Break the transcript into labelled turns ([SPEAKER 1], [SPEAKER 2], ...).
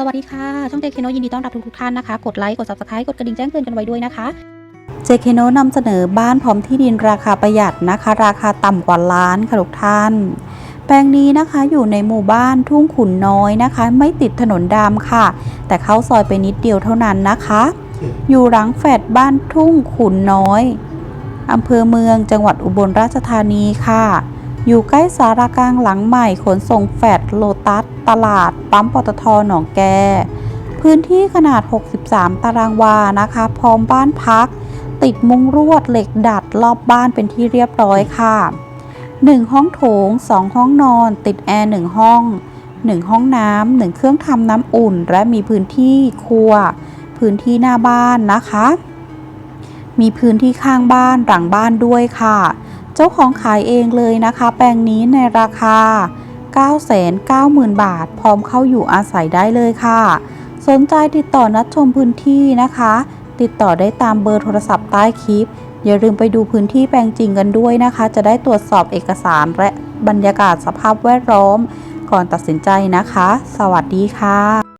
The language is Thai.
[SPEAKER 1] สวัสดีค่ะ ช่องเจคโนยินดีต้อนรับทุกๆท่านนะคะ กดไลค์ กด subscribe กดกระดิ่งแจ้งเตือนกันไว้ด้วยนะคะ
[SPEAKER 2] เจเคโนนำเสนอบ้านพร้อมที่ดินราคาประหยัดนะคะ ราคาต่ำกว่าล้านค่ะทุกท่าน แปลงนี้นะคะอยู่ในหมู่บ้านทุ่งขุนน้อยนะคะ ไม่ติดถนนดำค่ะ แต่เข้าซอยไปนิดเดียวเท่านั้นนะคะ อยู่หลังแฟดบ้านทุ่งขุนน้อยอำเภอเมืองจังหวัดอุบลราชธานีค่ะ อยู่ใกล้สารากลางหลังใหม่ขนส่งแฟดโลตัส ตลาด ปั๊มปตทหนองแก พื้นที่ขนาด 63 ตารางวานะคะ พร้อมบ้านพัก ติดมุงรวดเหล็กดัดรอบบ้านเป็นที่เรียบร้อยค่ะ 1 ห้องโถง 2 ห้องนอน ติดแอร์ 1 ห้อง 1 ห้องน้ำ 1 เครื่องทำน้ำอุ่น และมีพื้นที่ครัว พื้นที่หน้าบ้านนะคะ มีพื้นที่ข้างบ้านหลังบ้านด้วยค่ะ เจ้าของขายเองเลยนะคะ แปลงนี้ในราคา 990,000 บาท พร้อมเข้าอยู่อาศัยได้เลยค่ะ สนใจติดต่อนัดชมพื้นที่นะคะ ติดต่อได้ตามเบอร์โทรศัพท์ใต้คลิป อย่าลืมไปดูพื้นที่แปลงจริงกันด้วยนะคะ จะได้ตรวจสอบเอกสารและบรรยากาศสภาพแวดล้อม ก่อนตัดสินใจนะคะ สวัสดีค่ะ